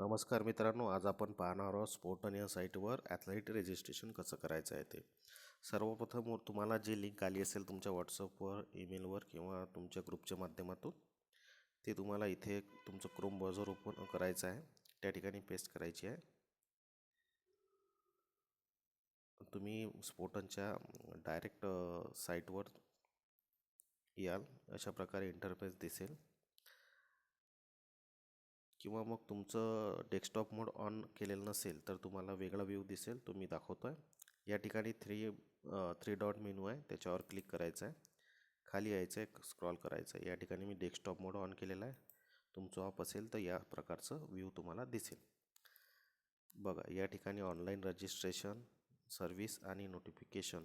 नमस्कार मित्रांनो आज आपण पाहणार आहोत स्पोर्टन या साईटवर ॲथलेट रजिस्ट्रेशन कसं करायचं आहे ते. सर्वप्रथम तुम्हाला जी लिंक आली असेल तुमच्या व्हॉट्सअपवर ईमेलवर किंवा तुमच्या ग्रुपच्या माध्यमातून ते तुम्हाला इथे तुमचं क्रोम ब्राउझर ओपन करायचं आहे. त्या ठिकाणी पेस्ट करायची आहे. तुम्ही स्पोर्टनच्या डायरेक्ट साईटवर याल. अशा प्रकारे इंटरफेस दिसेल. किंवा मग तुमचं डेस्कटॉप मोड ऑन केलेलं नसेल तर तुम्हाला वेगळा व्ह्यू दिसेल तो मी दाखवतो आहे या ठिकाणी थ्री थ्री डॉट मेनू आहे त्याच्यावर क्लिक करायचं आहे. खाली यायचं आहे स्क्रॉल करायचं आहे. या ठिकाणी मी डेस्कटॉप मोड ऑन केलेला आहे. तुमचं ऑफ असेल तर या प्रकारचं व्ह्यू तुम्हाला दिसेल. बघा या ठिकाणी ऑनलाईन रजिस्ट्रेशन सर्व्हिस आणि नोटिफिकेशन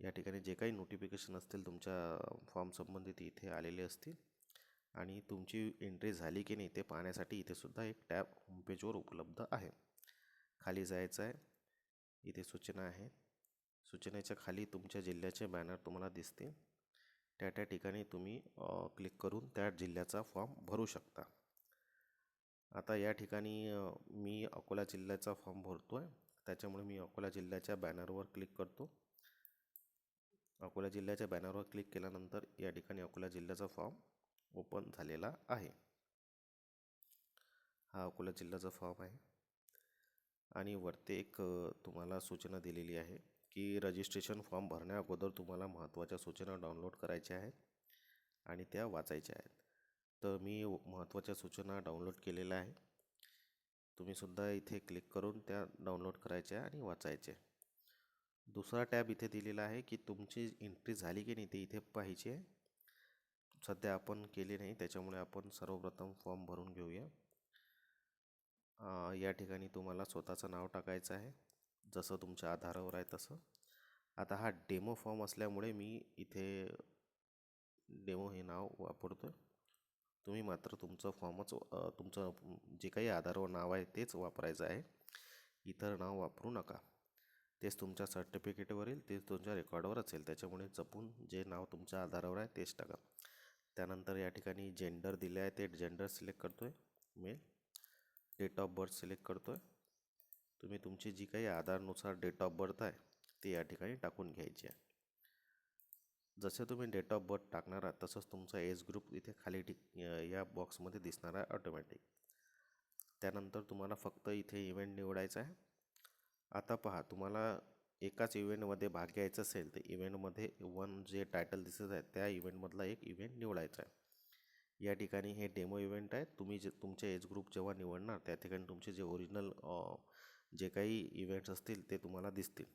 या ठिकाणी जे काही नोटिफिकेशन असतील तुमच्या फॉर्म संबंधित इथे आलेले असतील. आणि तुमची एंट्री झाली की नाही ते पाहण्यासाठी इथे सुद्धा एक टॅब होमपेजवर उपलब्ध आहे. खाली जायचं आहे इथे सूचना आहे. सूचनेच्या खाली तुमच्या जिल्ह्याचे बॅनर तुम्हाला दिसतील. त्या त्या ठिकाणी तुम्ही क्लिक करून त्या जिल्ह्याचा फॉर्म भरू शकता. आता या ठिकाणी मी अकोला जिल्ह्याचा फॉर्म भरतो आहे त्याच्यामुळे मी अकोला जिल्ह्याच्या बॅनरवर क्लिक करतो. अकोला जिल्ह्याच्या बॅनरवर क्लिक केल्यानंतर या ठिकाणी अकोला जिल्ह्याचा फॉर्म ओपन झालेला आहे. हा अकोला जिल्ह्याचा फॉर्म आहे. आणि वरती एक तुम्हाला सूचना दिलेली आहे की रजिस्ट्रेशन फॉर्म भरण्या अगोदर तुम्हाला महत्त्वाच्या सूचना डाउनलोड करायच्या आहेत आणि त्या वाचायच्या आहेत. तर मी महत्त्वाच्या सूचना डाउनलोड केलेल्या आहे. तुम्हीसुद्धा इथे क्लिक करून त्या डाउनलोड करायच्या आणि वाचायच्या दुसरा टॅब इथे दिलेला आहे की तुमची एंट्री झाली की नाही ते इथे पाहिजे. सध्या आपण केली नाही. त्याच्यामुळे आपण सर्वप्रथम फॉर्म भरून घेऊया. या ठिकाणी तुम्हाला स्वतःचं नाव टाकायचं आहे. जसं तुमच्या आधारावर आहे तसं. आता हा डेमो फॉर्म असल्यामुळे मी इथे डेमो हे नाव वापरतो आहे तुम्ही मात्र तुमचं फॉर्मच तुमचं जे काही आधारावर नाव आहे तेच वापरायचं आहे. इतर नाव वापरू नका. तेच तुमच्या सर्टिफिकेटवर येईल तेच तुमच्या रेकॉर्डवर असेल त्याच्यामुळे जपून जे नाव तुमच्या आधारावर आहे तेच टाका. त्यानंतर या ठिकाणी जेंडर दिले आहे ते जेंडर सिलेक्ट करतो आहे male date of birth select करतो आहे तुम्ही तुमची जी काही आधारनुसार डेट ऑफ बर्थ आहे ते या ठिकाणी टाकून घ्यायची आहे. जसे तुम्ही डेट ऑफ बर्थ टाकणार आहात तसंच तुमचा एज ग्रुप इथे खाली टिक या बॉक्समध्ये दिसणार आहे ऑटोमॅटिक त्यानंतर तुम्हाला फक्त इथे इव्हेंट निवडायचा आहे. आता पहा तुम्हाला एकाच इव्हेंटमध्ये भाग घ्यायचा असेल तर इव्हेंटमध्ये वन जे टायटल दिसत आहे त्या इव्हेंटमधला एक इव्हेंट निवडायचा आहे. या ठिकाणी हे डेमो इव्हेंट आहे. तुम्ही जे तुमचे एज ग्रुप जेव्हा निवडणार त्या ठिकाणी तुमचे जे ओरिजिनल जे काही इव्हेंट्स असतील ते तुम्हाला दिसतील.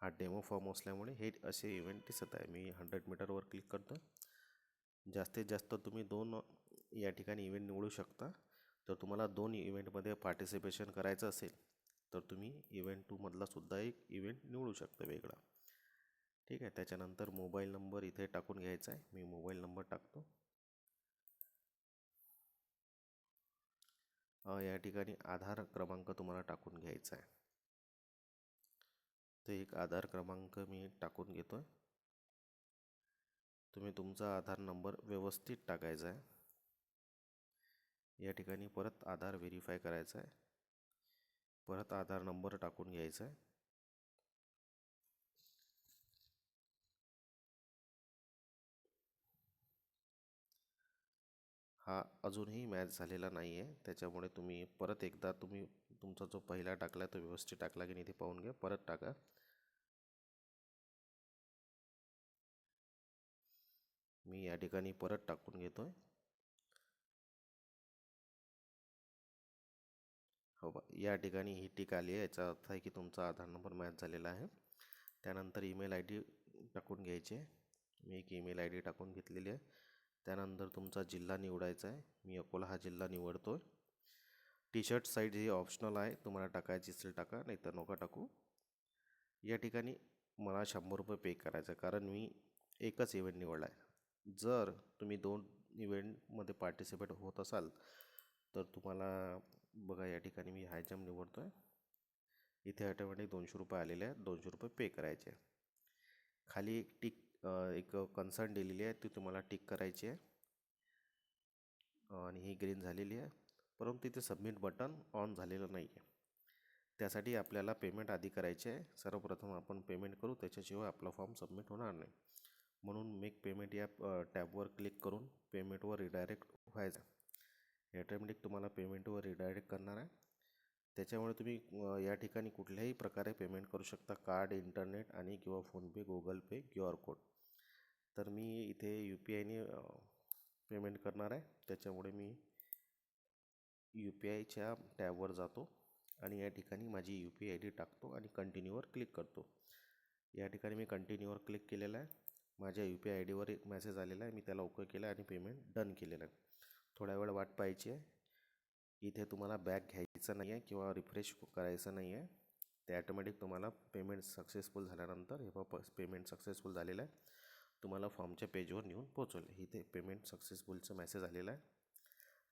हा डेमो फॉर्म असल्यामुळे हे असे इव्हेंट दिसत आहे. मी हंड्रेड मीटरवर क्लिक करतो जास्तीत जास्त तुम्ही दोन या ठिकाणी इव्हेंट निवडू शकता. तर तुम्हाला दोन इव्हेंटमध्ये पार्टिसिपेशन करायचं असेल तर तुम्ही इव्हेंट टूमधला सुद्धा एक इव्हेंट निवडू शकता वेगळा. ठीक आहे त्याच्यानंतर मोबाईल नंबर इथे टाकून घ्यायचा आहे. मी मोबाईल नंबर टाकतो. या ठिकाणी आधार क्रमांक तुम्हाला टाकून घ्यायचा आहे. ते एक आधार क्रमांक मी टाकून घेतो आहे तुम्ही तुमचा आधार नंबर व्यवस्थित टाकायचा आहे. या ठिकाणी परत आधार व्हेरीफाय करायचा आहे. परत आधार नंबर टाकून घ्यायचा आहे. हा अजूनही मॅच झालेला नाही आहे त्याच्यामुळे तुम्ही परत एकदा तुम्ही तुमचा जो पहिला टाकला तो व्यवस्थित टाकला की नाही ते पाहून घ्या. परत टाका. मी या ठिकाणी परत टाकून घेतो आहे हो बा. या ठिकाणी ही टीक आली आहे. याचा अर्थ आहे की तुमचा आधार नंबर मॅच झालेला आहे. त्यानंतर ईमेल आय डी टाकून घ्यायची मी एक ईमेल आय डी टाकून घेतलेली आहे. त्यानंतर तुमचा जिल्हा निवडायचा आहे. मी अकोला हा जिल्हा निवडतो आहे टी शर्ट साईज ही ऑप्शनल आहे. तुम्हाला टाकायची असेल टाका नाही तर नका टाकू. या ठिकाणी मला शंभर रुपये पे करायचं आहे. कारण मी एकच इव्हेंट निवडला आहे. जर तुम्ही दोन इव्हेंटमध्ये पार्टिसिपेट होत असाल तर तुम्हाला बघा या ठिकाणी मी हाय जम्प निवडतो आहे इथे ऑटोमॅटिक दोनशे रुपये आलेले आहेत. दोनशे रुपये पे करायचे खाली एक टिक एक कन्सर्न दिलेली आहे. ती तुम्हाला टिक करायची आहे. आणि ही ग्रीन झालेली आहे. परंतु इथे सबमिट बटन ऑन झालेलं नाही आहे. त्यासाठी आपल्याला पेमेंट आधी करायचे आहे. सर्वप्रथम आपण पेमेंट करू. त्याच्याशिवाय आपला फॉर्म सबमिट होणार नाही. म्हणून मेक पेमेंट या टॅबवर क्लिक करून पेमेंटवर रिडायरेक्ट व्हायचं. ॲटोमॅटिक तुम्हाला पेमेंटवर रिडायरेक्ट करणार आहे. त्याच्यामुळे तुम्ही या ठिकाणी कुठल्याही प्रकारे पेमेंट करू शकता. कार्ड इंटरनेट आणि किंवा PhonePe Google pay Q R code तर मी इथे यू पी आयने पेमेंट करणार आहे. त्याच्यामुळे मी यू पी आयच्या टॅबवर जातो आणि या ठिकाणी माझी यू पी आय डी टाकतो आणि कंटिन्यूवर क्लिक करतो. या ठिकाणी मी कंटिन्यूवर क्लिक केलेलं आहे. माझ्या यू पी आय डीवर एक मेसेज आलेला आहे. मी त्याला ओके केलं आहे आणि पेमेंट डन केलेलं आहे. थोड्या वेळ वाट पाहायची आहे. इथे तुम्हाला बॅक घ्यायचं नाही आहे किंवा रिफ्रेश करायचं नाही आहे. ते ॲटोमॅटिक तुम्हाला पेमेंट सक्सेसफुल झाल्यानंतर हे प पेमेंट सक्सेसफुल झालेलं आहे. तुम्हाला फॉर्मच्या पेजवर नेऊन पोचवलं इथे पेमेंट सक्सेसफुलचं मेसेज आलेला आहे.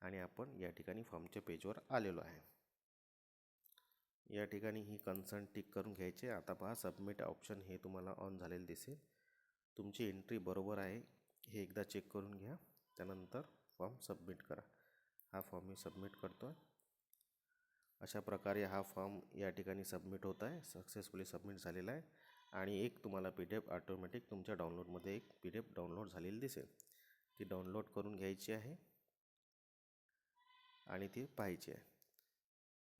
आणि आपण या ठिकाणी फॉर्मच्या पेजवर आलेलो आहे. या ठिकाणी ही कन्सर्न टिक करून घ्यायचे आता पहा सबमिट ऑप्शन हे तुम्हाला ऑन झालेलं दिसेल. तुमची एंट्री बरोबर आहे. हे एकदा चेक करून घ्या. त्यानंतर फॉर्म सबमिट करा. हा फॉर्म मी सबमिट करतो आहे अशा प्रकारे हा फॉर्म या ठिकाणी सबमिट होत आहे सक्सेसफुली सबमिट झालेला आहे आणि एक तुम्हाला पी डी एफ ऑटोमॅटिक तुमच्या डाउनलोडमध्ये एक पी डी एफ डाउनलोड झालेली दिसेल. ती डाउनलोड करून घ्यायची आहे आणि ती पाहायची आहे.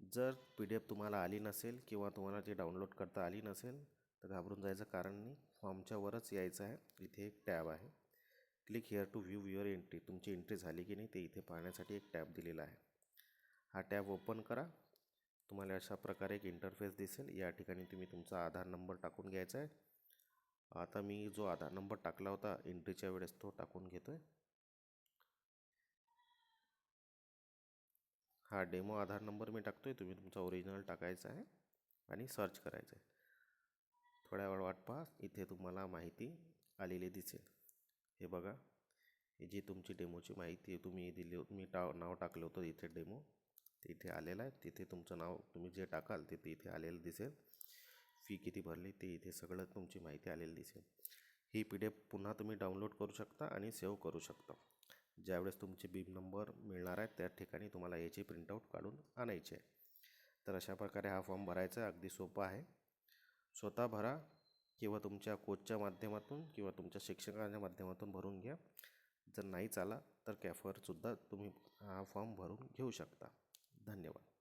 जर पी डी एफ तुम्हाला आली नसेल किंवा तुम्हाला ती डाउनलोड करता आली नसेल तर घाबरून जायचं कारण नाही फॉर्मच्या वरच यायचं आहे. इथे एक टॅब आहे. Click here to view your entry. तुमची एंट्री झाली की नाही ते इथे पाहण्यासाठी एक टॅब दिलेला आहे. हा टॅब ओपन करा. तुम्हाला अशा प्रकारे एक इंटरफेस दिसेल. या ठिकाणी तुम्ही तुमचा आधार नंबर टाकून घ्यायचा आहे. आता मी जो आधार नंबर टाकला होता एंट्रीच्या वेळेस तो टाकून घेतो आहे हा डेमो आधार नंबर मी टाकतो आहे तुम्ही तुमचा ओरिजिनल टाकायचा आहे आणि सर्च करायचं आहे. थोड्या वेळ वाट पहा. इथे तुम्हाला माहिती आलेली दिसेल. हे बघा. जी तुमची डेमोची माहिती आहे तुम्ही दिली होती मी टा नाव टाकलं होतं इथे डेमो. ते इथे आलेलं आहे. तिथे तुमचं नाव तुम्ही जे टाकाल ते ते इथे आलेलं दिसेल. फी किती भरली ते इथे सगळं तुमची माहिती आलेली दिसेल. ही पी डी एफ पुन्हा तुम्ही डाउनलोड करू शकता आणि सेव्ह करू शकता. ज्यावेळेस तुमचे बीम नंबर मिळणार आहे त्या ठिकाणी तुम्हाला याची प्रिंटआउट काढून आणायची आहे. तर अशा प्रकारे हा फॉर्म भरायचा अगदी सोपा आहे. स्वतः भरा. किंवा तुमच्या कोचच्या माध्यमातून किंवा तुमच्या शिक्षकांच्या माध्यमातून भरून घ्या. जर नाही चाला तर कॅफवरसुद्धा तुम्ही हा फॉर्म भरून घेऊ शकता. धन्यवाद.